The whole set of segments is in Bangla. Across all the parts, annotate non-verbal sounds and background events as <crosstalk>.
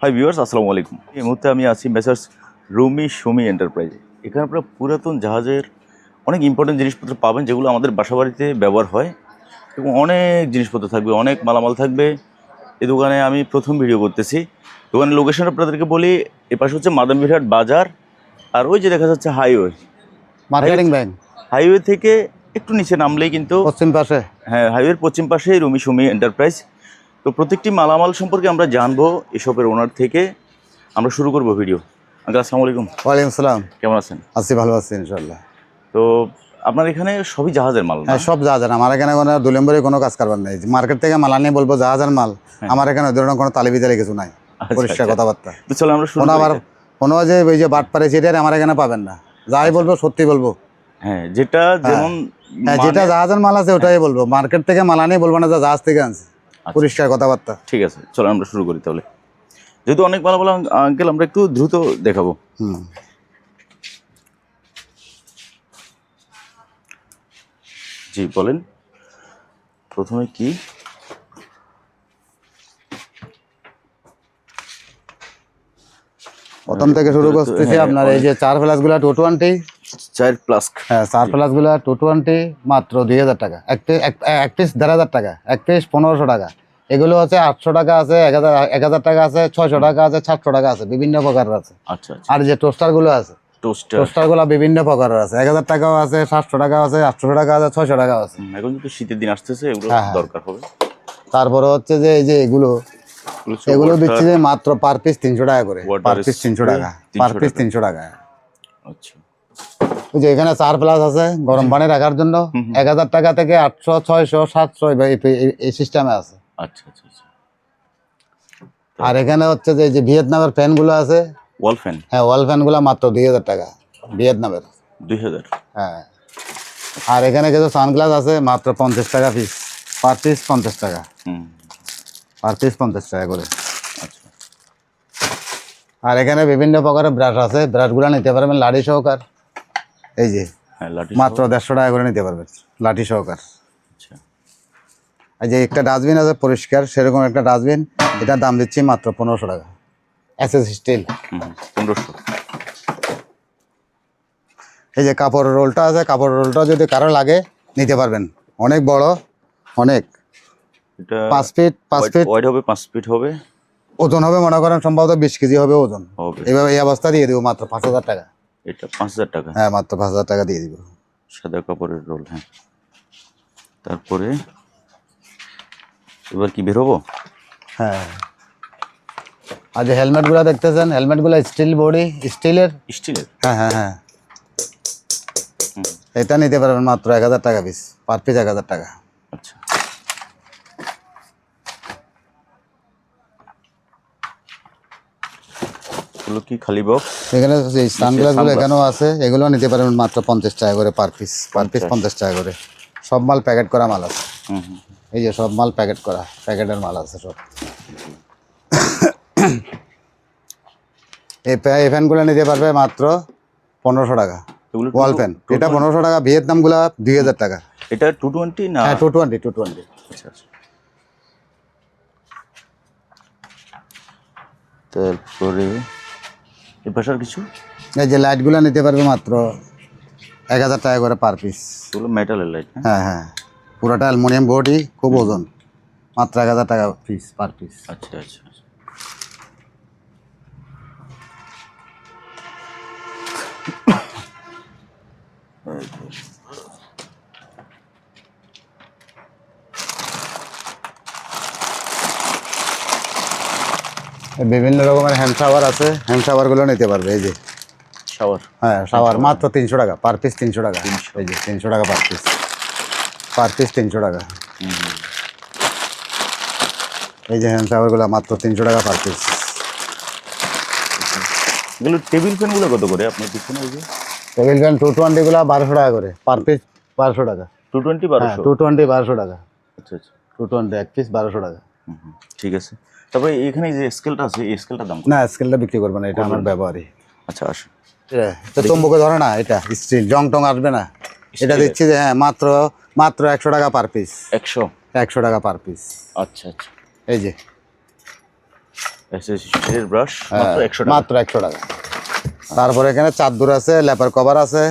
হাই ভিউয়ার্স আসসালামু আলাইকুম এই মুহূর্তে আমি আছি মেসার্স রুমি সুমি এন্টারপ্রাইজে এখানে আপনারা পুরাতন জাহাজের অনেক ইম্পর্টেন্ট জিনিসপত্র পাবেন যেগুলো আমাদের বাসাবাড়িতে ব্যবহার হয় এবং অনেক জিনিসপত্র থাকবে অনেক মালামাল থাকবে। এই দোকানে আমি প্রথম ভিডিও করতেছি। দোকানের লোকেশন আপনাদেরকে বলি এ পাশে হচ্ছে মাদামবিরহাট বাজার আর ওই যে দেখা যাচ্ছে হাইওয়ে মার্কেটিং ব্যাংক। হাইওয়ে থেকে একটু নিচে নামলেই কিন্তু পশ্চিম পাশে। হ্যাঁ হাইওয়ের পশ্চিম পাশেই রুমি সুমি এন্টারপ্রাইজ তো প্রত্যেকটি মালামাল সম্পর্কে আমরা জানব এসবের ওনার থেকে। আমরা শুরু করব ভিডিও আঙ্কেল আসসালামু আলাইকুম। ওয়ালাইকুম সালাম। কেমন আছেন? আছি ভালো আছি ইনশাল্লাহ তো আপনার এখানে সবই জাহাজের মাল হ্যাঁ সব জাহাজের। আমার এখানে কোনো দুই নম্বরে কোনো কাজ কারবার নেই। মার্কেট থেকে মাল আনিয়ে বলব জাহাজের মাল। আমার এখানে ধরনের কোনো তালিবিতালি কিছু নাই। আচ্ছা, পরিষ্কার আচ্ছা। কথাবার্তা। তো চলো আমরা শুরু কোনো আবার কোনো যে ওই যে বাট পারে সেটার আমার এখানে পাবেন না। যাই বলব সত্যি বলব। হ্যাঁ যেটা যেমন হ্যাঁ মানে- যেটা জাহাজের মাল আছে ওটাই বলব। মার্কেট থেকে মাল আনিয়ে বলব না যে জাহাজ থেকে আনছে। আচ্ছা। পরিষ্কার কথাবার্তা। ঠিক আছে চলো আমরা শুরু করি তাহলে। যেহেতু অনেক ভালো ভালো আঙ্কেল আমরা একটু দ্রুত দেখাবো। হুম। জি বলেন। প্রথমে কি? প্রথম থেকে শুরু করতেছি হ্যাঁ, আপনার এই যে চার ফ্লাসগুলো টোয়েন্টি চার প্লাস হ্যাঁ চার টু টোয়েন্টি মাত্র দুই হাজার টাকা। এক পিস দেড় হাজার টাকা এক পিস পনেরোশো টাকা। এগুলো আটশো টাকা আছে এক হাজার এক হাজার টাকা আছে ছয়শো টাকা আছে সাতশো টাকা আছে বিভিন্ন প্রকারের আছে। আচ্ছা আচ্ছা। আর যে টোস্টারগুলো আছে টোস্টারগুলো বিভিন্ন প্রকারের আছে। এক হাজার টাকাও আছে সাতশো টাকা আছে আটশো টাকা আছে ছয়শো টাকা আছে। এখন শীতের দিন আসতেছে এগুলো হ্যাঁ, হ্যাঁ। দরকার হবে। তারপরে হচ্ছে যে এই যে এগুলো এগুলো দিচ্ছি যে মাত্র পার পিস তিনশো টাকা করে। পার পিস তিনশো টাকা পার পিস তিনশো টাকা। আচ্ছা। ওই যে এখানে চার প্লাস আছে গরম পানি রাখার জন্য। এক হাজার টাকা থেকে আটশো ছয়শো সাতশো এই সিস্টেমে আছে। আচ্ছা আচ্ছা আচ্ছা। আর এখানে হচ্ছে যে এই যে ভিয়েতনামের ফ্যানগুলো আছে ওয়াল ফ্যান হ্যাঁ ওয়াল ফ্যানগুলো মাত্র দুই হাজার টাকা ভিয়েতনামের। দুই হাজার? হ্যাঁ। আর এখানে কিছু সানগ্লাস আছে মাত্র পঞ্চাশ টাকা পিস পার পিস পঞ্চাশ টাকা। হুম। পার পিস পঞ্চাশ টাকা করে। আর এখানে বিভিন্ন প্রকারের ব্রাশ আছে। ব্রাশগুলো নিতে পারবেন লাড়ি সহকার। এই যে হ্যাঁ মাত্র দেড়শো টাকা করে নিতে পারবেন লাঠি সহকার। আচ্ছা। এই যে একটা ডাস্টবিন আছে পরিষ্কার সেরকম একটা ডাস্টবিন এটার দাম দিচ্ছি মাত্র পনেরোশো টাকা। এস এস স্টিল পনেরোশো। এই যে কাপড়ের রোলটা আছে কাপড়ের রোলটা যদি কারও লাগে নিতে পারবেন। অনেক বড় অনেক। পাঁচ ফিট পাঁচ ফিট ওয়াইড হবে পাঁচ ফিট হবে। ওজন হবে মনে করেন সম্ভবত বিশ কেজি হবে ওজন। এইভাবে এই অবস্থা দিয়ে দেবো মাত্র পাঁচ হাজার টাকা। এটা পাঁচ হাজার টাকা। হ্যাঁ মাত্র পাঁচ হাজার টাকা দিয়ে দিব। সাদা কাপড়ের রোল হ্যাঁ। তারপরে এবার কি বেরোবো হ্যাঁ। আর যে হেলমেটগুলো দেখতেছেন? হেলমেটগুলো স্টিল বডি স্টিলের? স্টিলের? হ্যাঁ হ্যাঁ হ্যাঁ। এটা নিতে পারবেন মাত্র এক হাজার টাকা পিস পার পিস এক হাজার টাকা আচ্ছা এগুলো কি খালি বক্স এখানে যে সানগ্লাসগুলো এখানেও আছে। এগুলো নিতে পারবেন মাত্র পঞ্চাশ টাকা করে পার পিস পার পিস পঞ্চাশ টাকা করে। সব মাল প্যাকেট করা মাল আছে। এই যে সব মাল প্যাকেট করা প্যাকেটের মাল আছে সব। এই ফ্যানগুলো নিতে পারবে মাত্র পনেরোশো টাকা। ওয়াল ফ্যান এটা পনেরোশো টাকা ভিয়েতনামগুলো দুই হাজার টাকা। এটা টু টোয়েন্টি না? হ্যাঁ টু টোয়েন্টি টু টোয়েন্টি আচ্ছা। তারপরে এ পাশে আর কিছু? এই যে লাইটগুলো নিতে পারবে মাত্র এক হাজার টাকা করে পার পিস এগুলো মেটালের লাইট হ্যাঁ হ্যাঁ হ্যাঁ। পুরোটা অ্যালমোনিয়াম বডি খুব ওজন। মাত্র এক হাজার টাকা পিস পার পিস আচ্ছা আচ্ছা আচ্ছা। বিভিন্ন রকমের হ্যান্ড শাওয়ার আছে। হ্যান্ড শাওয়ারগুলো নিতে পারবে এই যে। শাওয়ার হ্যাঁ শাওয়ার মাত্র তিনশো টাকা পার পিস তিনশো টাকা। এই যে তিনশো টাকা পার পিস পার পিস তিনশো টাকা। এই যে হ্যান্ড শাওয়ারগুলো মাত্র তিনশো টাকা পার পিস এগুলো টেবিল ফ্যানগুলো কত করে? আপনার পিছনে ওই যে। টেবিল ফ্যান টু টোয়েন্টিগুলো বারোশো টাকা করে পার পিস বারোশো টাকা। টু টোয়েন্টি হ্যাঁ বারোশো টু টোয়েন্টি বারোশো টাকা। আচ্ছা আচ্ছা। টু টোয়েন্টি এক পিস বারোশো টাকা। ঠিক আছে। তারপরে এখানে যে স্কেলটা আছে এই স্কেলটার দাম না স্কেলটা বিক্রি করবে না এটা আমার ব্যবহারই। আচ্ছা আসো এটা তম্বুকে ধরে না এটা স্টিল জং টং আসবে না। এটা দিচ্ছি যে হ্যাঁ মাত্র মাত্র একশো টাকা পার পিস একশো? একশো টাকা পার পিস আচ্ছা আচ্ছা। এই যে। ব্রাশ হ্যাঁ, একশো মাত্র একশো টাকা। তারপরে এখানে চাদর আছে লেপার কভার আছে।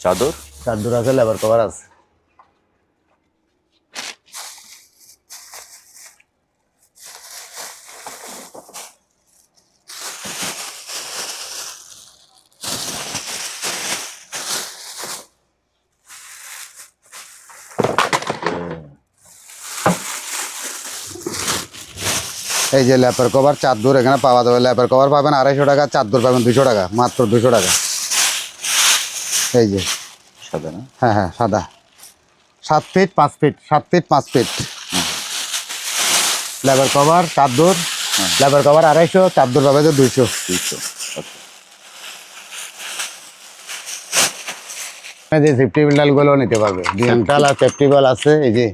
চাদর? চাদর আছে লেবার কভার আছে। এই যে ল্যাপার কভার চাদর এখানে পাওয়া যাবে। ল্যাপার কভার পাবেন আড়াইশো টাকা চাদর পাবেন দুশো টাকা মাত্র দুশো টাকা। এই যে। সাদা না? হ্যাঁ হ্যাঁ সাদা। সাত ফিট পাঁচ ফিট সাত ফিট পাঁচ ফিট। লেবার কভার চাদর লেবার কভার আড়াইশো চাদর পাবে যে দুইশো। দুইশো আচ্ছা। এই যে সেফটি বেল্টগুলো নিতে পারবে। ডিএমটাল আর সেফটি বেল আছে এই যে।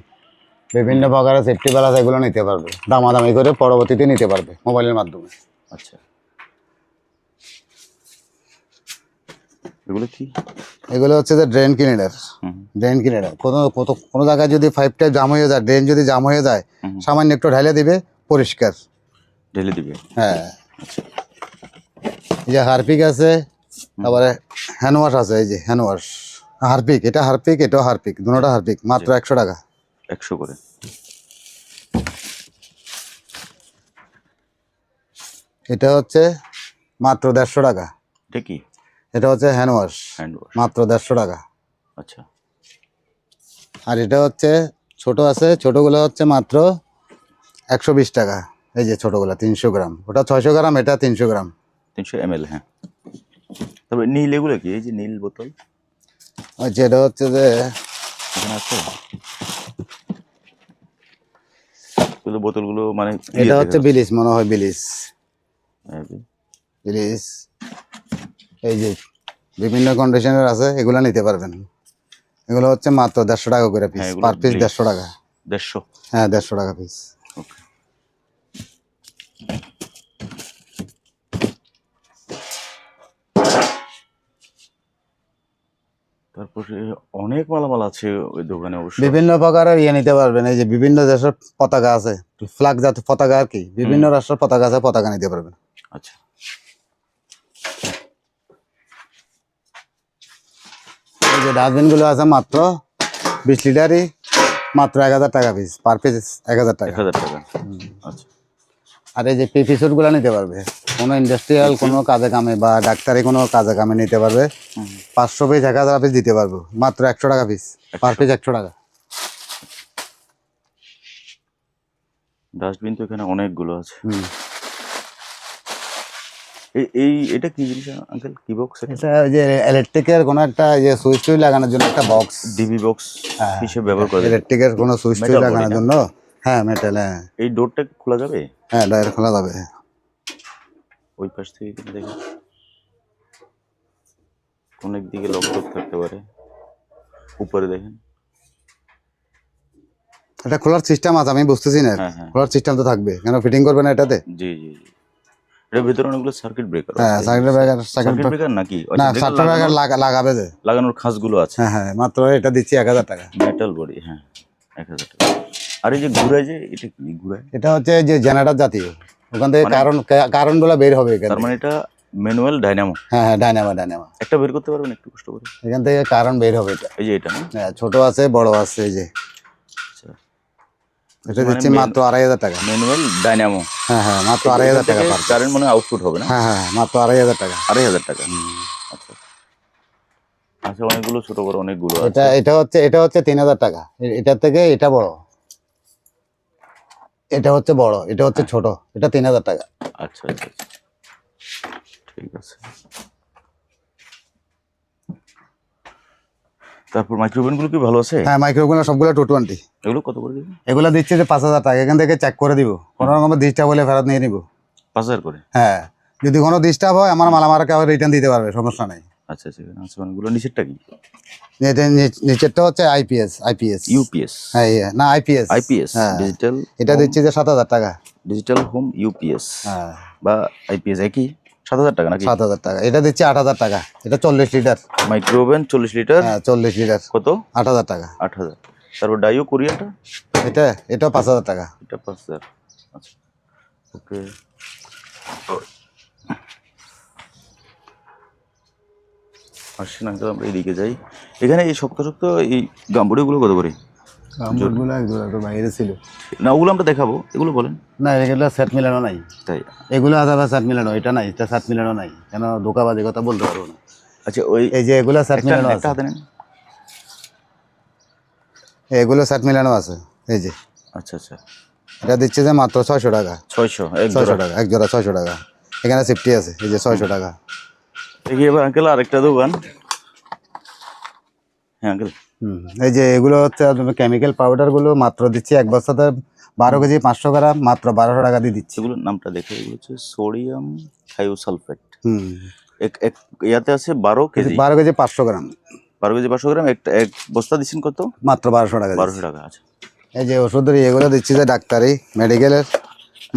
বিভিন্ন প্রকারের সেফটি বেল আছে এগুলো নিতে পারবে। দামাদামি করে পরবর্তীতে নিতে পারবে মোবাইলের মাধ্যমে। আচ্ছা। এগুলো কি? এগুলো হচ্ছে যে ড্রেন ক্লিনার ড্রেন ক্লিনার কোনো কত কোনো জায়গায় যদি ফাইভটা জাম হয়ে যায় ড্রেন যদি জাম হয়ে যায় সামান্য একটু ঢালে দিবে পরিষ্কার। ঢেলে দিবে? হ্যাঁ। আচ্ছা। এই যে হারপিক আছে তারপরে হ্যান্ড ওয়াশ আছে এই যে হ্যান্ড ওয়াশ হারপিক এটা হারপিক এটাও হারপিক দুটোটা হারপিক মাত্র একশো টাকা। একশো করে। এটা হচ্ছে মাত্র দেড়শো টাকা। এটা কি? এটা হচ্ছে হ্যান্ড ওয়াশ হ্যান্ড ওয়াশ মাত্র দেড়শো টাকা। আচ্ছা। আর এটা হচ্ছে ছোট আছে ছোটগুলো হচ্ছে মাত্র একশো বিশ টাকা। এই যে ছোটগুলো তিনশো গ্রাম। ওটা ছয়শো গ্রাম এটা তিনশো গ্রাম। তিনশো এম হ্যাঁ। তারপরে নীল এগুলো কি? এই যে নীল বোতল। আর যেটা হচ্ছে যে আছে? এগুলো বোতলগুলো মানে এটা হচ্ছে বিলিস মনে হয় বিলিস। বিলিস। এই যে বিভিন্ন কন্ডিশনের আছে এগুলো নিতে পারবেন। এগুলো হচ্ছে মাত্র দেড়শো টাকা করে পিস হ্যাঁ, পার পিস। দেড়শো টাকা। দেড়শো? হ্যাঁ দেড়শো টাকা পিস ওকে তারপরে অনেক মালামাল আছে ওই দোকানে অবশ্য। বিভিন্ন প্রকারের ইয়ে নিতে পারবেন এই যে বিভিন্ন দেশের পতাকা আছে ফ্লাগ জাতীয় পতাকা আর কি বিভিন্ন রাষ্ট্রের পতাকা আছে পতাকা নিতে পারবেন। আচ্ছা। এই যে ডাস্টবিনগুলো আছে মাত্র বিশ লিটারই মাত্র এক হাজার টাকা পিস পার পিস এক হাজার এক টাকা হাজার টাকা। আচ্ছা। আর এই যে পিপি স্যুটগুলো নিতে পারবে কোনো ইন্ডাস্ট্রিয়াল কোনো কাজে কামে বা ডাক্তারি কোনো কাজে কামে নিতে পারবে পাঁচশো পিস এক হাজার পিস দিতে পারব মাত্র একশো টাকা পিস পার পিস একশো টাকা। ডাস্টবিন তো এখানে অনেকগুলো আছে। এই এই এটা কি জিনিস আঙ্কেল কি বক্স এটা? যে ইলেকট্রিকের কোনো একটা যে সুইচ লাগানোর জন্য একটা বক্স ডিবি বক্স। হিসেবে ব্যবহার করা ইলেকট্রিকের কোনো সুইচ লাগানোর জন্য। হ্যাঁ মেটাল হ্যাঁ। এই ডোরটা খোলা যাবে? হ্যাঁ ডয়ের খোলা যাবে। ওই পাশ থেকে দেখেন কোন দিকে লক থাকতে পারে। উপরে দেখেন। এটা খোলার সিস্টেম আছে আমি বুঝতেছি না। হ্যাঁ হ্যাঁ। খোলার সিস্টেম তো থাকবে। কেন ফিটিং করবে না এটাতে? জি জি এটার ভিতরে অনেকগুলো সার্কিট ব্রেকার হ্যাঁ সার্কিট ব্রেকার সার্কিট ব্রেকার নাকি? না সার্কিট ব্রেকার লাগাবে যে। লাগানোর খাসগুলো আছে। হ্যাঁ হ্যাঁ মাত্র এটা দিচ্ছি এক হাজার টাকা। মেটাল বডি হ্যাঁ এক হাজার টাকা। আর এই যে ঘুরায় যে এটা কি ঘুরায় এটা হচ্ছে যে জেনারেটর জাতীয়। ওখান থেকে কারণ কারণগুলো বের হবে এখান তার মানে এটা ম্যানুয়াল ডাইনামো হ্যাঁ হ্যাঁ ডাইনামা ডাইনামা একটা বের করতে পারবেন একটু কষ্ট করে? এখান থেকে কারণ বের হবে এটা। এই যে এটা হ্যাঁ, ছোট আছে বড় আছে এই যে। আচ্ছা। এটা মানে দিচ্ছি মাত্র আড়াই হাজার টাকা। ম্যানুয়াল ডাইনামো হ্যাঁ হ্যাঁ মাত্র আড়াই হাজার টাকা কারেন্ট মানে আউটপুট হবে না? হ্যাঁ হ্যাঁ হ্যাঁ, মাত্র আড়াই হাজার টাকা। আড়াই হাজার টাকা। আচ্ছা। আচ্ছা অনেকগুলো ছোট বড় অনেকগুলো এটা এটা হচ্ছে এটা হচ্ছে তিন হাজার টাকা। এটার থেকে এটা বড়। এটা হচ্ছে বড় এটা হচ্ছে ছোট এটা তিন হাজার টাকা। আচ্ছা আচ্ছা আচ্ছা। ঠিক আছে। তারপর মাইক্রোওভেনগুলো কি ভালো আছে? হ্যাঁ সবগুলো টু টোয়েন্টি এগুলো কত করে দিবেন এগুলো দিচ্ছে যে পাঁচ হাজার টাকা এখান থেকে চেক করে দিব। কোনো রকমের ডিস্টার্ব হলে ফেরত নিয়ে নিব। পাঁচ হাজার করে? হ্যাঁ যদি কোনো ডিস্টার্ব হয় আমার মালামারকে আবার রিটার্ন দিতে পারবে সমস্যা নেই। আচ্ছা আচ্ছা এখানে অনেকগুলো নিচেরটা কি? নিচেরটা হচ্ছে আইপিএস আইপিএস ইউপিএস হ্যাঁ ইয়ে, না আইপিএস আইপিএস ডিজিটাল এটা দিচ্ছি যে সাত হাজার টাকা। ডিজিটাল হোম ইউপিএস হ্যাঁ। বা আইপিএস একই? সাত হাজার টাকা নাকি? সাত হাজার টাকা। এটা দিচ্ছি আট হাজার টাকা। এটা চল্লিশ লিটার। মাইক্রোওভেন চল্লিশ লিটার? হ্যাঁ চল্লিশ লিটার। কত? আট হাজার টাকা। আট হাজার। তারপর ডাইও কোরিয়াটা এটা এটাও পাঁচ হাজার টাকা। এটা পাঁচ হাজার। আচ্ছা। ওকে আসছেন আঙ্কেল আমরা এদিকে যাই। এখানে এই শক্ত শক্ত এই গাম্বুড়িগুলো কত করে? কাপড়গুলো এক তো বাইরে ছিল। না ওগুলো আমরা দেখাবো এগুলো বলেন। না এগুলো সেট মিলানো নাই। তাই। এগুলো আদাবা সেট মিলানো এটা নাই এটা সেট মিলানো নাই। কেন ধোকাবাজি কথা বলতে পারব না। আচ্ছা ওই এই যে এগুলো সেট একটা আছে। এগুলো সেট মিলানো আছে এই যে। আচ্ছা আচ্ছা। এটা দিচ্ছে যে মাত্র ছয়শো টাকা। ছয়শো ছয়শো টাকা এক জোড়া ছয়শো টাকা। এখানে সেফটি আছে এই যে ছয়শো টাকা। এগিয়ে এবার আঙ্কেল আরেকটা দোকান। হ্যাঁ আঙ্কেল এই যে এগুলো হচ্ছে কেমিক্যাল পাউডারগুলো মাত্র দিচ্ছি এক বস্তাতে বারো কেজি পাঁচশো গ্রাম মাত্র বারোশো টাকা দিয়ে দিচ্ছি। সেগুলোর নামটা দেখে এগুলো হচ্ছে সোডিয়াম থায়োসালফেট হুম। এক এক ইয়াতে আছে বারো কেজি। বারো কেজি পাঁচশো গ্রাম। বারো কেজি পাঁচশো গ্রাম একটা এক বস্তা দিচ্ছেন কত? মাত্র বারোশো টাকা বারোশো টাকা আছে এই যে ওষুধের এগুলো দিচ্ছি যে ডাক্তারি মেডিকেলের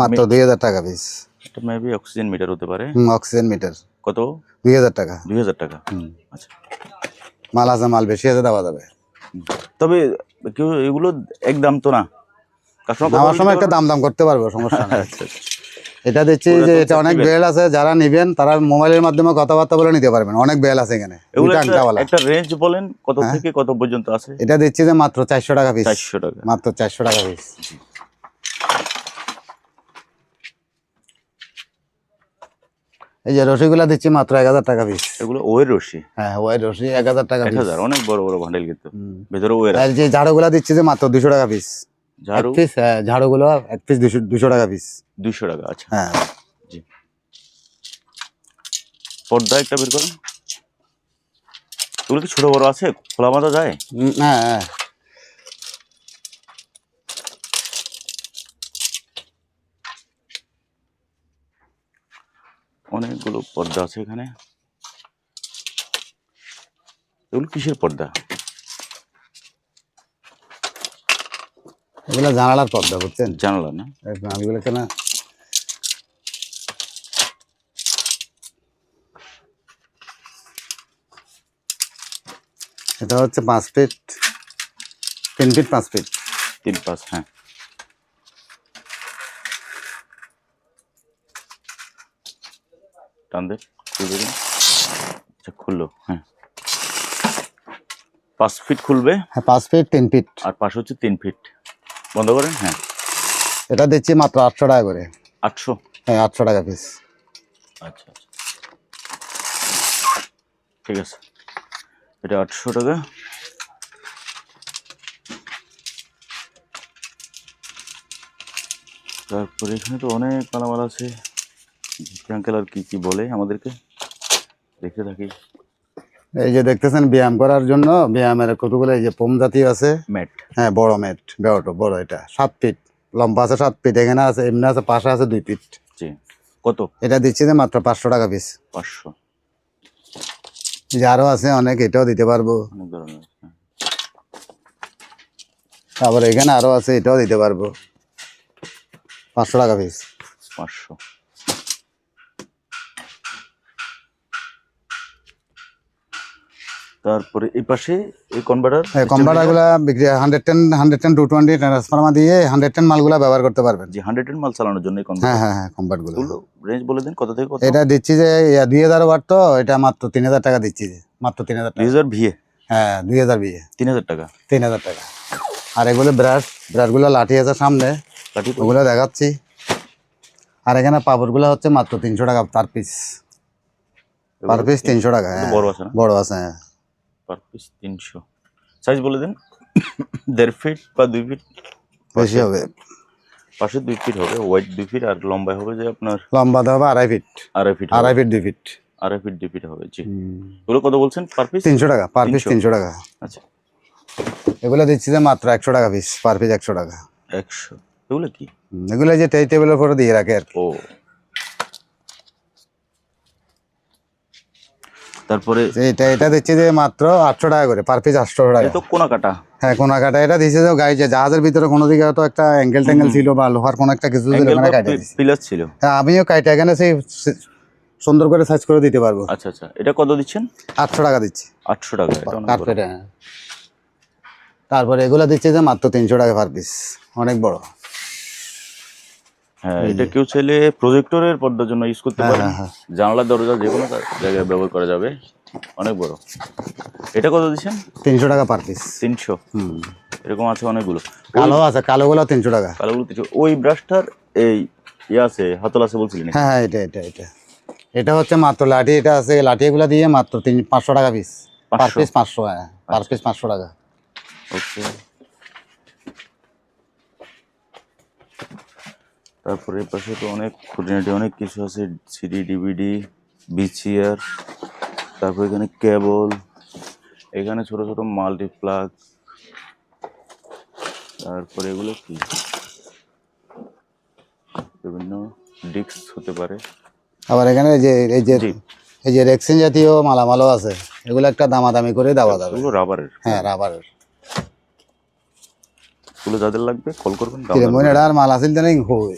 মাত্র দুই হাজার টাকা পিস এটা মেবি অক্সিজেন মিটার হতে পারে। অক্সিজেন মিটার কত? দুই হাজার টাকা। দুই হাজার টাকা। আচ্ছা। মাল আছে মাল বেশি আছে দেওয়া যাবে। তবে কেউ এগুলো এক দাম তো না। নেওয়ার সময় একটা দাম দাম করতে পারব সমস্যা আচ্ছা আচ্ছা। এটা দিচ্ছি যে এটা অনেক বেল। আছে যারা নিবেন তারা মোবাইলের মাধ্যমে কথাবার্তা বলে নিতে পারবেন। অনেক বেল আছে এখানে একটা- রেঞ্জ বলেন কত হ্যাঁ। থেকে কত পর্যন্ত আছে? এটা দিচ্ছি যে মাত্র চারশো টাকা পিস চারশো টাকা। মাত্র চারশো টাকা পিস এই যে রসিগুলা দিচ্ছি মাত্র এক হাজার টাকা পিস এগুলো ওয়ের রশি হ্যাঁ ওই রসি এক হাজার টাকা এক হাজার অনেক বড় বড় ভান্ডেল কিন্তু। ভেতরে ওয়ের আর যে ঝাড়ুগুলা দিচ্ছি যে মাত্র দুশো টাকা পিস ঝাড়ু? পিস হ্যাঁ ঝাড়ুগুলো এক পিস দুশো দুশো টাকা পিস দুইশো টাকা আচ্ছা। হ্যাঁ। জি। পর্দা একটা বের করেন এগুলো কি ছোট বড় আছে? খোলা মাথা যায়? হ্যাঁ হ্যাঁ। অনেকগুলো পর্দা আছে এখানে। এগুলো কিসের পর্দা? এগুলো জানালার পর্দা বুঝছেন? জানালা না? বলে কেন। এটা হচ্ছে পাঁচ ফিট তিন ফিট পাঁচ ফিট। তিন পাঁচ হ্যাঁ। টান দে খুলবে। আচ্ছা খুললো হ্যাঁ। পাঁচ ফিট খুলবে? হ্যাঁ পাঁচ ফিট তিন ফিট আর পাশে হচ্ছে তিন ফিট বন্ধ করেন? হ্যাঁ। এটা দিচ্ছি মাত্র আটশো টাকা করে। আটশো? হ্যাঁ আটশো টাকা পিস আচ্ছা আচ্ছা। ঠিক আছে। এটা আটশো টাকা। তারপরে এখানে তো অনেক মালামাল আছে। আঙ্কেল আর কি কি বলে আমাদেরকে? দেখতে থাকি। এই যে দেখতেছেন ব্যায়াম করার জন্য ব্যায়ামের কতগুলো এই যে পোম জাতীয় আছে? ম্যাট হ্যাঁ বড় মেট বড় বড় এটা। সাত ফিট লম্বা আছে সাত ফিট এখানে আছে এমনি আছে পাশে আছে দুই ফিট। জি। কত? এটা দিচ্ছি যে মাত্র পাঁচশো টাকা পিস পাঁচশো। যে আরও আছে অনেক এটাও দিতে পারব। অনেক ধরনের হ্যাঁ। তারপরে এখানে আরও আছে এটাও দিতে পারব। পাঁচশো টাকা পিস পাঁচশো। তারপরে এই পাশে এই কনভার্টার কম্পাউন্ডারগুলা বিক্রি hundred ten hundred ten to twenty transformer দিয়ে হান্ড্রেড টেন মালগুলা ব্যবহার করতে পারবেন। যে হান্ড্রেড মাল চালানোর জন্য হ্যাঁ হ্যাঁ হ্যাঁ কম্পার্টগুলো। রেঞ্জ বলে দিন কত থেকে কত? এটা দিচ্ছি যে দুই হাজার ওয়াট তো এটা মাত্র তিন হাজার টাকা দিচ্ছি যে মাত্র তিন হাজার দুই টাকা হাজার ভিএ হ্যাঁ দুই হাজার বিয়ে তিন হাজার টাকা? তিন হাজার টাকা। আর এগুলো ব্রাশ ব্রাশগুলো লাঠি আছে সামনে। তো? ওগুলো দেখাচ্ছি। আর এখানে পাপড়গুলো হচ্ছে মাত্র তিনশো টাকা পার পিস পার পিস তিনশো টাকা হ্যাঁ। বড় আছে না? বড় আছে হ্যাঁ। পার পিস তিনশো। সাইজ বলে দিন। দেড় ফিট বা দুই ফিট বেশি হবে। পাশে দুই ফিট হবে ওয়াইড দুই ফিট আর লম্বায় হবে যে আপনার লম্বাতে হবে আড়াই ফিট আড়াই ফিট আড়াই ফিট দুই ফিট আড়াই ফিট দুই ফিট হবে জি। এগুলো কত বলছেন পার পিস তিনশো টাকা পার পিস তিনশো। টাকা। আচ্ছা। এগুলো দিচ্ছি যে মাত্র একশো টাকা পিস পার পিস একশো টাকা। একশো। এগুলো কি? এগুলো যে টেবিলের উপরে দিয়ে রাখে আর ও। তারপরে এটা এটা দিচ্ছি যে মাত্র আটশো টাকা করে পার পিস আটশো টাকা। তো কোনা কাটা হ্যাঁ কোনা কাটা এটা দিচ্ছে যে গাড়ি জাহাজের ভিতরে কোনো দিকে হয়তো একটা অ্যাঙ্গেল ট্যাঙ্গেল ছিল বা লোহার কোনো একটা কিছু ছিল ওখানে কাটে পিলার ছিল। হ্যাঁ আমিও কাইটা এখানে সেই সুন্দর করে সাইজ করে দিতে পারব। আচ্ছা আচ্ছা এটা কত দিচ্ছেন? আটশো টাকা দিচ্ছি। আটশো টাকা বড়। হ্যাঁ। তারপরে এগুলো দিচ্ছে যে মাত্র তিনশো টাকা পার পিস অনেক বড়। হ্যাঁ এটা কেউ চাইলে প্রজেক্টরের পর্দার জন্য ইউজ করতে হ্যাঁ, পারে। হ্যাঁ, হ্যাঁ। জানলা দরজা যে কোনো জায়গায় ব্যবহার করা যাবে। অনেক বড়। এটা কত দিচ্ছেন? তিনশো টাকা পার পিস তিনশো। হুম। এরকম আছে অনেকগুলো। কালো আছে কালোগুলো তিনশো টাকা। কালোগুলো তিনশো। ওই ব্রাশটার এই ইয়ে আছে হাতল আছে বলছিলেন হ্যাঁ হ্যাঁ এটা এটা এটা। এটা হচ্ছে মাত্র লাঠি এটা আছে লাঠি এগুলো দিয়ে মাত্র তিন পাঁচশো টাকা পিস পার পিস পাঁচশো হ্যাঁ পার পিস পাঁচশো টাকা। ওকে তারপরে এর পাশে তো অনেক খুঁটিনাটি অনেক কিছু আছে সিডি ডিভিডি বিচিয়ার তারপর এখানে কেবল এখানে ছোট ছোট মাল্টিপ্লাগ তারপরে এগুলো কি? বিভিন্ন ডিস্ক হতে পারে। আবার এখানে যে এই যে এই যে রেক্সিন জাতীয় মালামালও আছে এগুলো একটা দামাদামি করে দেওয়া যাবে। এগুলো রাবারের হ্যাঁ রাবারের এগুলো যাদের লাগবে কল করবেন মনে। আর মাল আসিল না হই।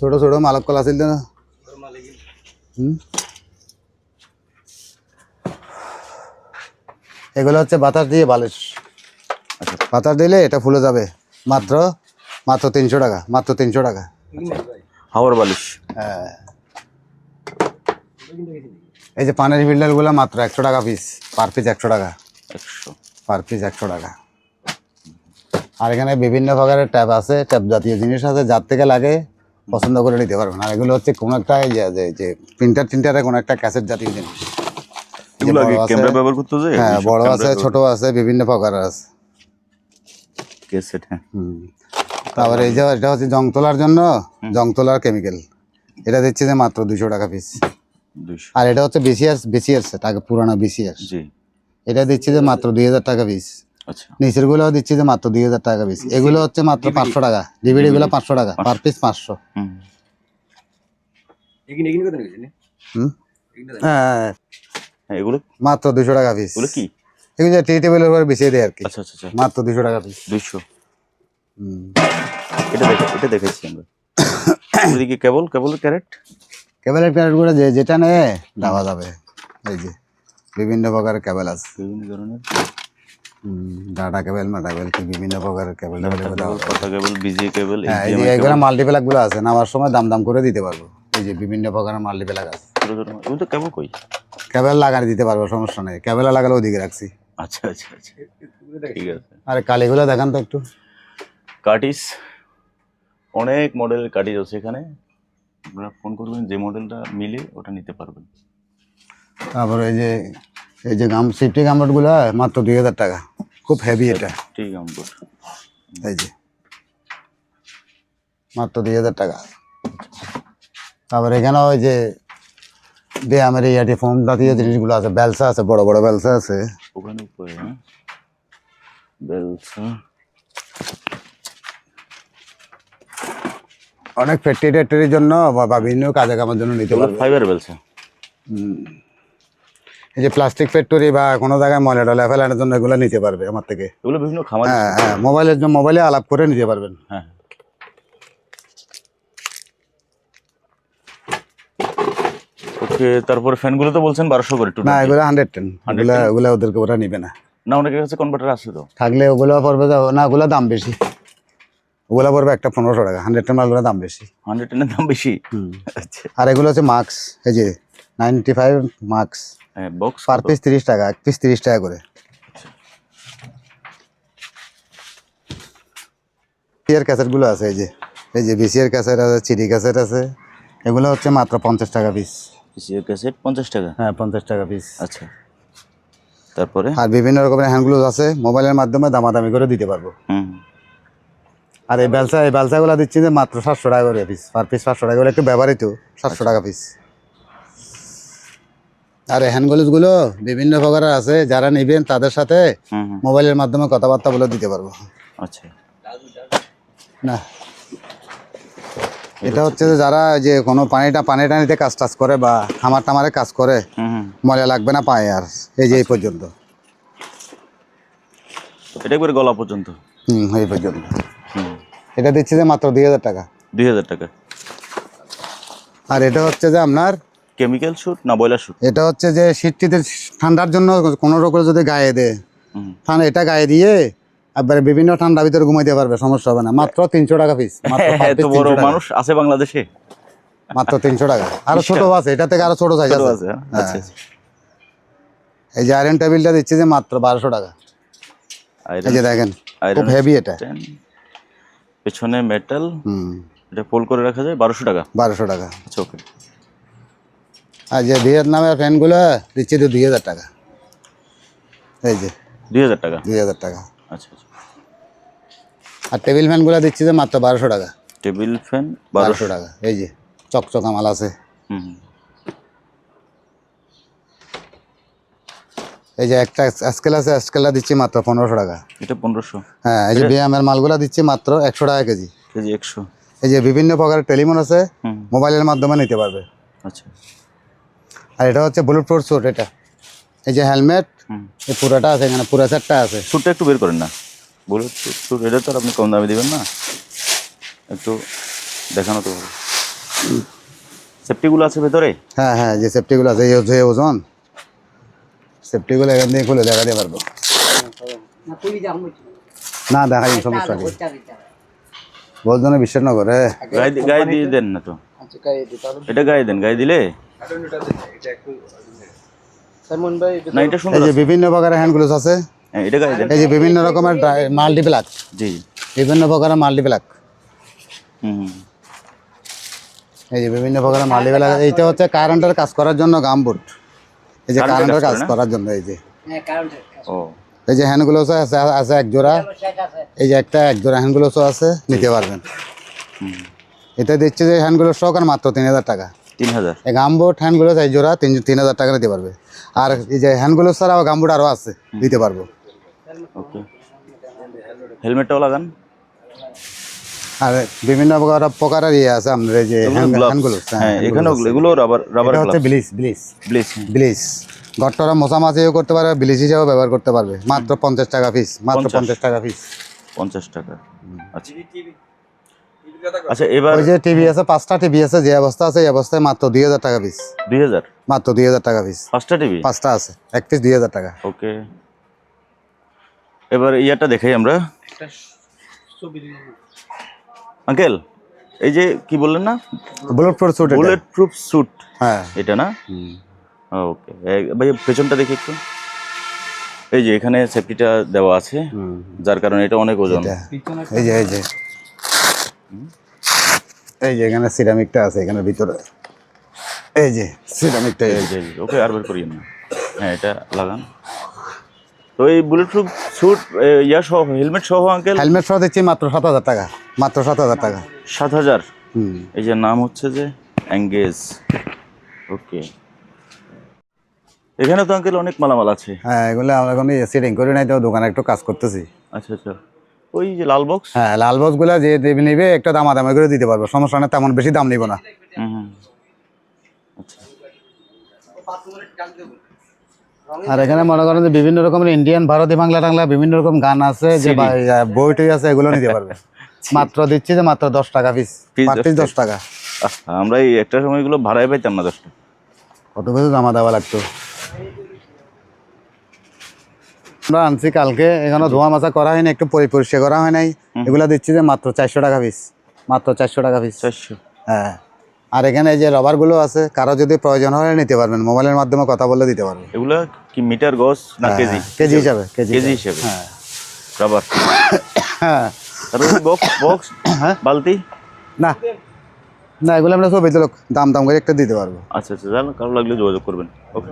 ছোট ছোট মালক কল আসিল না? এগুলো হচ্ছে বাতাস দিয়ে বালিশ। আচ্ছা বাতাস দিলে এটা ফুলে যাবে। মাত্র মাত্র তিনশো টাকা মাত্র তিনশো টাকা। হাওয়ার বালিশ। হ্যাঁ। এই যে পানের ফিল্টারগুলো মাত্র একশো টাকা পিস পার পিস একশো টাকা। একশো। পার পিস একশো টাকা। আর এখানে বিভিন্ন প্রকারের ট্যাপ আছে ট্যাপ জাতীয় জিনিস আছে যার থেকে লাগে পছন্দ করে নিতে পারবেন আর এগুলো হচ্ছে কোনো একটা যে- প্রিন্টার টিন্টারে কোনো একটা ক্যাসেট জাতীয় জিনিস। ক্যামেরা ব্যবহার করতে যে? হ্যাঁ বড় আছে ছোট আছে বিভিন্ন প্রকারের আছে। ক্যাসেট হ্যাঁ। তারপরে এই যে এটা হচ্ছে জং তোলার জন্য জং তোলার কেমিক্যাল এটা দিচ্ছে যে মাত্র দুশো টাকা পিস আর এটা হচ্ছে বিসিআর সেট আগে পুরানো বিসিআর জি। এটা দিচ্ছে যে মাত্র দুই হাজার টাকা পিস নিচেরগুলো দিচ্ছি যে মাত্র দুই হাজার টাকা পিস এগুলো হচ্ছে মাত্র পাঁচশো টাকা। ডিভিডি গুলো পাঁচশো টাকা। পার পিস পাঁচশো। হুম। হ্যাঁ হ্যাঁ। এগুলো? মাত্র দুশো টাকা পিস এগুলো কি? এগুলো টি টেবিলের উপর বিছিয়ে দেয় আর কি। আচ্ছা আচ্ছা আচ্ছা। মাত্র দুশো টাকা পিস দুইশো। হুম। এটা দেখে এটা দেখেছি আমরা। ওইদিকে কেবল কেবল ক্যারেট? কেবলের প্যারেটগুলো যে যেটা নেয় দেওয়া যাবে। এই যে বিভিন্ন প্রকারের কেবল আছে। বিভিন্ন ধরনের। ডাটা কেবল মাটা কেবল কি বিভিন্ন প্রকারের কেবল কেবল পাতা কেবল বিজিএ কেবল হ্যাঁ এই যে এগুলো মাল্টিপ্লাকগুলো আছে নেওয়ার সময় দাম দাম করে দিতে পারব। এই যে বিভিন্ন প্রকারের মাল্টিপ্লাক আছে। এগুলো তো কেবল কই? কেবল লাগাই দিতে পারব সমস্যা নেই। কেবল লাগালে ওদিকে রাখছি। আচ্ছা আচ্ছা আচ্ছা। ঠিক আছে। আরে কালিগুলো দেখান তো একটু। কাটিস। অনেক মডেলের কাটিস আছে এখানে। আপনারা ফোন করবেন যে মডেলটা মিলে ওটা নিতে পারবেন। তারপরে এই যে এই যে গাম সেফটি গামবটগুলো মাত্র দুই হাজার টাকা। খুব হেভি এটা। ঠিক এই যে। মাত্র দুই হাজার টাকা। তারপরে এখানে ওই যে ব্যায়ামের ইয়াটি ফোন জাতীয় জিনিসগুলো আছে বেলসা আছে বড় বড় বেলসা আছে। ওখানে উপরে হ্যাঁ? বেলসা। অনেক ফ্যাক্টরি ট্যাক্টরির জন্য বা বিভিন্ন কাজে কামের জন্য নিতে পারবে। ফাইবার বেলসা। এই যে প্লাস্টিক ফ্যাক্টরি বা কোনো জায়গায় ময়লা টলা ফেলানোর জন্য এগুলো নিতে পারবে আমার থেকে। এগুলো বিভিন্ন খামার হ্যাঁ হ্যাঁ মোবাইলের জন্য মোবাইলে আলাপ করে নিতে পারবেন। হ্যাঁ ওকে তারপরে ফ্যানগুলো তো বলছেন বারোশো করে না এগুলো হান্ড্রেড টেন ওগুলো ওগুলো ওদেরকে ওরা নিবে না। না অনেকের কাছে কনভার্টার আছে তো। থাকলে ওগুলো পড়বে না ওগুলো দাম বেশি। ওগুলো পড়বে একটা পনেরোশো টাকা। হান্ড্রেড টেন মালগুলো দাম বেশি। হান্ড্রেড টেনের দাম বেশি? আচ্ছা। আর এগুলো হচ্ছে মাস্ক এই যে নাইনটি ফাইভ মাস্ক হ্যাঁ বক্স পার পিস তিরিশ টাকা এক পিস তিরিশ টাকা করে। বিসিআর ক্যাসেটগুলো আছে এই যে এই যে বিসিআর ক্যাসেট আছে চিডি ক্যাসেট আছে এগুলো হচ্ছে মাত্র পঞ্চাশ টাকা পিস পিসিএ ক্যাসেট পঞ্চাশ টাকা? হ্যাঁ পঞ্চাশ টাকা পিস আচ্ছা। তারপরে? আর বিভিন্ন রকমের হ্যান্ড আছে মোবাইলের মাধ্যমে দামাদামি করে দিতে পারব। হুম। আর এই ব্যবসা এই ব্যবসাগুলো দিচ্ছি যে মাত্র সাতশো টাকা করে পিস পার পিস পাঁচশো টাকা করে একটু ব্যবহৃত সাতশো টাকা পিস আর হ্যান্ড গ্লোভসগুলো বিভিন্ন প্রকারের আছে। যারা নেবেন তাদের সাথে মোবাইলের মাধ্যমে কথাবার্তা বলে দিতে পারব। আচ্ছা। না। এটা হচ্ছে যে যারা যে কোনো পানিটা পানি টানিতে কাজ টাজ করে বা খামার টামারে কাজ করে ময়লা লাগবে না পায়ে আর এই যে এই পর্যন্ত। এটা একবারে গলা পর্যন্ত? হুম এই পর্যন্ত। হুম। এটা দিচ্ছি যে মাত্র দুই হাজার টাকা। দুই হাজার টাকা। আর এটা হচ্ছে যে আপনার কেমিক্যাল শ্যুট না বয়লার শ্যুট এটা হচ্ছে যে শীতটিতে ঠান্ডার জন্য কোনো রকম যদি গায়ে দেয় ঠান্ডা এটা গায়ে দিয়ে একবারে বিভিন্ন ঠান্ডা ভিতরে ঘুমাইতে পারবে সমস্যা হবে না। মাত্র তিনশো টাকা পিস <laughs> এত বড় মানুষ আছে বাংলাদেশে? মাত্র তিনশো টাকা। আরও ছোট আছে এটা থেকে আরও ছোট সাইজ আছে। হ্যাঁ? হ্যাঁ। আচ্ছা আচ্ছা। এই যে আয়রন টেবিলটা দিচ্ছি যে মাত্র বারোশো টাকা। এই যে দেখেন খুব হেভি এটা। পেছনে মেটাল হুম। এটা ফোল্ড করে রাখা যায় বারোশো টাকা। বারোশো টাকা। আচ্ছা ওকে আর যে ভিয়েতনামের ফ্যানগুলো দিচ্ছি তো দুই হাজার টাকা। এই যে। দুই হাজার টাকা? দুই হাজার টাকা। আচ্ছা আচ্ছা। আর টেবিল ফ্যানগুলো দিচ্ছি যে মাত্র বারোশো টাকা। টেবিল ফ্যান বারোশো টাকা। এই যে চকচকা মাল আছে। এই যে একটা স্কেল আছে স্কেলটা দিচ্ছি মাত্র পনেরোশো টাকা। এটা পনেরোশো। হ্যাঁ এই যে বিয়ামের মালগুলো দিচ্ছি মাত্র একশো টাকা কেজি। কেজি একশো। এই যে বিভিন্ন প্রকারের টেলিফোন আছে মোবাইলের মাধ্যমে নিতে পারবে। আচ্ছা। আর এটা হচ্ছে বুলেট প্রুফ স্যুট এটা। এই যে হেলমেট এই পুরোটা আছে এখানে পুরো সেটটা আছে। স্যুটটা একটু বের করেন না। বলে স্যুট এটা তো আপনি কম দামে দিবেন না? একটু দেখানো তো। সেফটিগুলো আছে ভেতরে? হ্যাঁ হ্যাঁ যে সেফটিগুলো আছে এই হচ্ছে ওজন। সেফটিগুলো এখান থেকে খুলে দেখাতে পারব। না দেখাই সমস্যা নেই। বলতো না বিশ্বাস না করে গায়ে গায়ে দিয়ে দেন না তো। এটা গায়ে দেন গায়ে দিলে? না এটা এই যে বিভিন্ন প্রকারের হ্যান্ড গ্লোভস আছে। হ্যাঁ এটা গায়ে দেন এই যে বিভিন্ন রকমের জি। বিভিন্ন প্রকারের হুম। এই যে বিভিন্ন প্রকারের এইটা হচ্ছে কারেন্টের কাজ করার জন্য গামবুট এই যে কারেন্টের কাজ? করার জন্য এই যে। ও। এই যে হ্যান্ড গ্লোভস আছে আছে এক জোড়া। এই যে একটা এক জোড়া হ্যান্ড গ্লোভস আছে নিতে পারবেন। এটা দিচ্ছে যে হ্যান্ড গ্লোভস সহকার মাত্র তিন হাজার টাকা। তিন হাজার এই গামবুট হ্যান্ড গ্লোভস এই জোড়া তিন তিন হাজার টাকা নিতে পারবে। আর এই যে হ্যান্ড গ্লোভস ছাড়াও গামবুট আরও আছে দিতে পারব। ওকে। হেলমেটটাও লাগান আর বিভিন্ন প্রকার প্রকারের ইয়ে আছে যে হ্যাঁ এখানেও এগুলো রাবার রাবার হচ্ছে মশামাছিও করতে পারবে ব্লিচ হিসেবেও ব্যবহার করতে পারবে। মাত্র পঞ্চাশ টাকা পিস মাত্র পঞ্চাশ। টাকা পিস পঞ্চাশ টাকা। আচ্ছা। আচ্ছা এবার ওই যে টিভি আছে পাঁচটা টিভি আছে যে অবস্থা আছে এই অবস্থায় মাত্র দুই হাজার টাকা পিস দুই হাজার? মাত্র দুই হাজার টাকা পিস পাঁচটা টিভি? পাঁচটা আছে এক পিস দুই হাজার টাকা। ওকে। এবার ইয়ারটা দেখাই আমরা। আঙ্কেল এই যে কি বললেন না? Bullet proof suit bullet proof suit হ্যাঁ। এটা না? ওকে। ভাই পেছনটা দেখি একটু। এই যে এখানে সেফটিটা দেওয়া আছে হুম। যার কারণে এটা অনেক ওজন। এই যে এই যে। এই যে এখানে সিরামিকটা আছে এখানে ভিতরে। এই যে সিরামিকটা এই যে। ওকে আর বের করিয়েন না। হ্যাঁ এটা লাগান। তো এই বুলেট প্রুফ স্যুট ইয়া সহ হেলমেট সহ আঙ্কেল হেলমেট সহ দিচ্ছি মাত্র সাত হাজার টাকা। মাত্র সাত হাজার টাকা। সাত হাজার? হুম। এই যে নাম হচ্ছে যে অ্যাঙ্গেজ ওকে। এখানে তো আঙ্কেল অনেক মালামাল আছে। হ্যাঁ এগুলো আমরা এখন সেটিং করে নাই তো দোকানে একটু কাজ করতেছি। আচ্ছা আচ্ছা। ওই যে লাল বক্স হ্যাঁ লাল বক্সগুলো যে দেবে নিবে একটা দামা দামে করে দিতে পারব। সমস্যা না তেমন বেশি দাম নিব না। আচ্ছা। আর এখানে মনে করেন যে বিভিন্ন রকমের ইন্ডিয়ান ভারতীয় বাংলা টাংলা বিভিন্ন রকম গান আছে যে বই টই আছে এগুলো নিতে পারবে। <laughs> মাত্র দিচ্ছি যে মাত্র দশ টাকা পিস দশ পিস দশ টাকা। আমরা এই একটা সময়গুলো ভাড়ায় পাইতাম না দশটা কত কিছু জমা দেওয়া লাগতো? আমরা আনছি কালকে এখানে ধোয়া মাছা করা হয়নি একটু পরি- পরিষ্কার করা হয় নাই। এগুলো দিচ্ছি যে মাত্র চারশো টাকা পিস মাত্র চারশো টাকা পিস চারশো। হ্যাঁ। আর এখানে যে রবারগুলো আছে কারও যদি প্রয়োজন হয় নিতে পারবেন মোবাইলের মাধ্যমে কথা বললে দিতে পারবেন। এগুলা কি মিটার গজ না কেজি? হ্যাঁ, কেজি হিসাবে কেজি কেজি হিসাবে। হ্যাঁ। রাবার হ্যাঁ। বক্স বক্স হ্যাঁ। বালতি? না। না এগুলো আমরা সব লোক দাম দাম করে একটা দিতে পারব। আচ্ছা আচ্ছা কারও লাগলে যোগাযোগ করবেন। ওকে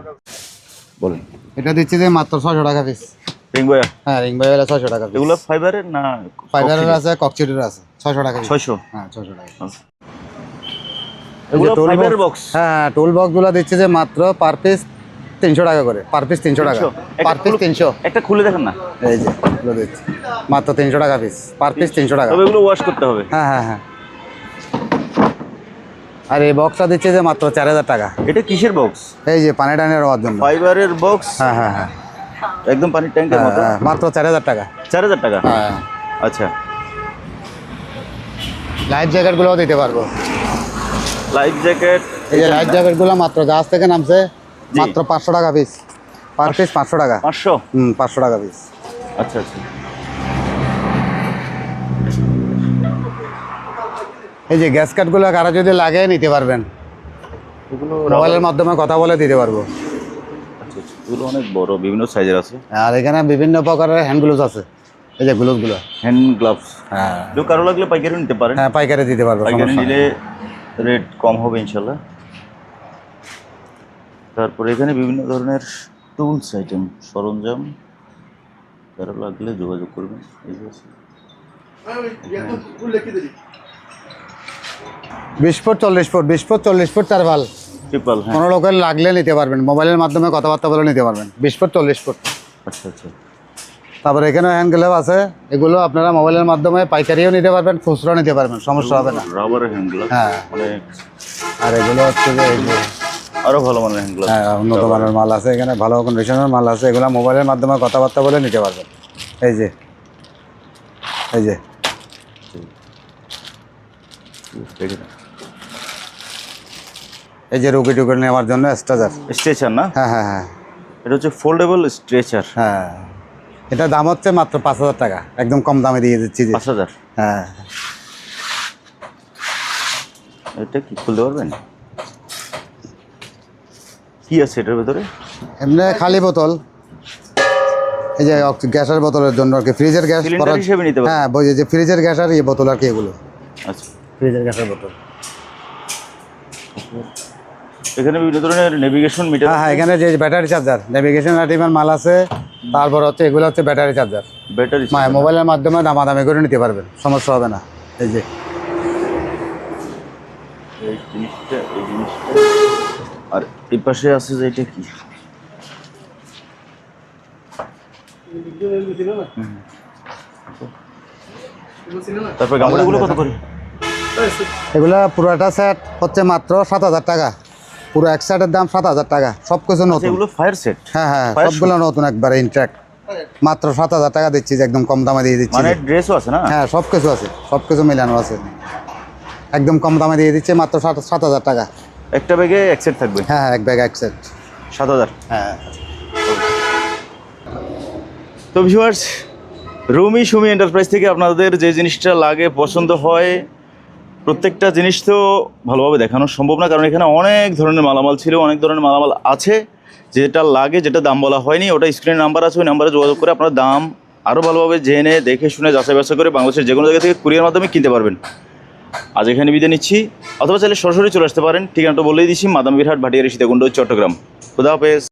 বলেন। এটা দিচ্ছি যে মাত্র ছয়শো টাকা পিস রিং বয়া? হ্যাঁ রিং বাই ছয়শো টাকা এগুলো ফাইবারের না ফাইবারের আছে ককচিটের আছে। ছয়শো টাকা ছয়শো? হ্যাঁ ছয়শো টাকা বক্স হ্যাঁ টুল বক্সগুলো দিচ্ছে যে মাত্র পার পিস তিনশো টাকা করে। পার পিস তিনশো টাকা। পার পিস তিনশো। একটা খুলে দেখেন না। এই যে এগুলো দিচ্ছি। মাত্র তিনশো টাকা পিস পার পিস তিনশো টাকা। ওয়াশ করতে হবে। হ্যাঁ হ্যাঁ হ্যাঁ। আর এই বক্সটা দিচ্ছে যে মাত্র চার হাজার টাকা। এটা কিসের বক্স এই যে পানি টানি নেওয়ার জন্য। ফাইবারের বক্স হ্যাঁ হ্যাঁ হ্যাঁ। একদম পানির ট্যাঙ্কের মতো? হ্যাঁ, মাত্র চার হাজার টাকা। চার হাজার টাকা? হ্যাঁ। আচ্ছা। লাইফ জ্যাকেটগুলোও দিতে পারব। লাইফ জ্যাকেট এই যে লাইফ জ্যাকেটগুলো মাত্র গাছ থেকে নামছে মাত্র পাঁচশো টাকা পিস পার পিস পাঁচশো টাকা। পাঁচশো? হুম পাঁচশো টাকা পিস আচ্ছা আচ্ছা। এই যে গ্যাস কার্ডগুলো কারও যদি লাগে নিতে পারবেন? মোবাইলের মাধ্যমে কথা বলে দিতে পারব। আচ্ছা আচ্ছা এগুলো অনেক বড় বিভিন্ন সাইজের আছে। আর এখানে বিভিন্ন প্রকারের হ্যান্ড গ্লোভস আছে। এই যে গ্লোভসগুলো হ্যান্ড গ্লাভস হ্যাঁ। কেউ কারও লাগলে পাইকারি নিতে পারেন। হ্যাঁ পাইকারি দিতে পারব পাইকারি নিলে রেট কম হবে ইনশাল্লাহ তারপরে এখানে বিভিন্ন ধরনের টুলস আইটেম সরঞ্জাম। কারও লাগলে যোগাযোগ করবেন। এই যে আছে। বিশ ফুট চল্লিশ ফুট বিশ ফুট চল্লিশ ফুট চার ভালো ট্রিপল হ্যাঁ। কোনো লোকের লাগলে নিতে পারবেন মোবাইলের মাধ্যমে কথাবার্তা বলে নিতে পারবেন। বিশ ফুট চল্লিশ ফুট। আচ্ছা আচ্ছা। তারপরে এখানে হ্যান্ড গ্লাভ আছে এগুলো আপনারা মোবাইলের মাধ্যমে পাইকারিও নিতে পারবেন খুচরাও নিতে পারবেন সমস্যা হবে না। রাবারের হ্যান্ড গ্লাভ হ্যাঁ। আর এগুলো হচ্ছে যে এই যে আরও ভালো মানের হ্যান্ড গ্লাভ হ্যাঁ উন্নত মানের মাল আছে এখানে ভালো কন্ডিশনের মাল আছে এগুলো মোবাইলের মাধ্যমে কথাবার্তা বলে নিতে পারবেন। এই যে এই যে। এই যে রুগী টুকি নেওয়ার জন্য স্ট্রেচার স্ট্রেচার না? হ্যাঁ হ্যাঁ হ্যাঁ। এটা হচ্ছে ফোল্ডেবল স্ট্রেচার হ্যাঁ। এটা দাম হচ্ছে মাত্র পাঁচ হাজার টাকা। একদম কম দামে দিয়ে দিচ্ছি পাঁচ হাজার? হ্যাঁ। এটা কি খুলতে পারবেন? কি আছে এটার ভেতরে? এমনি খালি বোতল। এই যে গ্যাসের বোতলের জন্য আর কি ফ্রিজের গ্যাস হিসেবে নিতে হ্যাঁ বই যে ফ্রিজের গ্যাস আর এই বোতল আর কি এগুলো। ফ্রিজের গ্যাসের বোতল। এখানে বিভিন্ন ধরনের নেভিগেশন মিটার হ্যাঁ হ্যাঁ এখানে যে ব্যাটারি চার্জার নেভিগেশন আইটেমের মাল আছে। তারপর হচ্ছে এগুলো হচ্ছে ব্যাটারি চার্জার ব্যাটারি মানে মোবাইলের মাধ্যমে দামাদামি করে নিতে পারবেন সমস্যা হবে না। এই যে। এই জিনিসটা এই জিনিসটা। আর এই পাশে আছে যে এটা কি? হুম। তারপরে গামলাগুলো কত করে? এগুলা পুরোটা সেট হচ্ছে মাত্র সাত হাজার টাকা। পুরো এক সেটের দাম সাত হাজার টাকা। সব কিছু নতুন। এগুলো ফায়ার সেট হ্যাঁ হ্যাঁ সবগুলো নতুন একবারে ইনট্যাক্ট মাত্র সাত হাজার টাকা দিচ্ছি যে একদম কম দামে দিয়ে দিচ্ছি। মানে ড্রেসও আছে না? হ্যাঁ সব কিছু আছে সব কিছু মিলানো আছে। একদম কম দামে দিয়ে দিচ্ছি মাত্র সাত সাত হাজার টাকা। একটা ব্যাগে এক সেট থাকবে? হ্যাঁ হ্যাঁ এক ব্যাগ এক সেট সাত হাজার? হ্যাঁ। তো ভিউয়ার্স রুমি সুমি এন্টারপ্রাইজ থেকে আপনাদের যে জিনিসটা লাগে পছন্দ হয় প্রত্যেকটা জিনিস তো ভালোভাবে দেখানো সম্ভব না, কারণ এখানে অনেক ধরনের মালামাল ছিল, অনেক ধরনের মালামাল আছে। যেটা লাগে, যেটা দাম বলা হয়নি, ওটা স্ক্রিনে নাম্বার আছে, ওই নাম্বারে যোগাযোগ করে আপনার দাম আরও ভালোভাবে জেনে, দেখে, শুনে, যাচাই বাছাই করে বাংলাদেশের যে কোনো জায়গা থেকে কুরিয়ার মাধ্যমে কিনতে পারবেন। আজ এখানে বিদায় নিচ্ছি। অথবা চাইলে সরাসরি চলে আসতে পারেন। ঠিকানাটা বলেই দিচ্ছি মাদাম বিরহাট ভাটিয়ারি, সীতাকুণ্ড, চট্টগ্রাম। খুদা হাফেজ।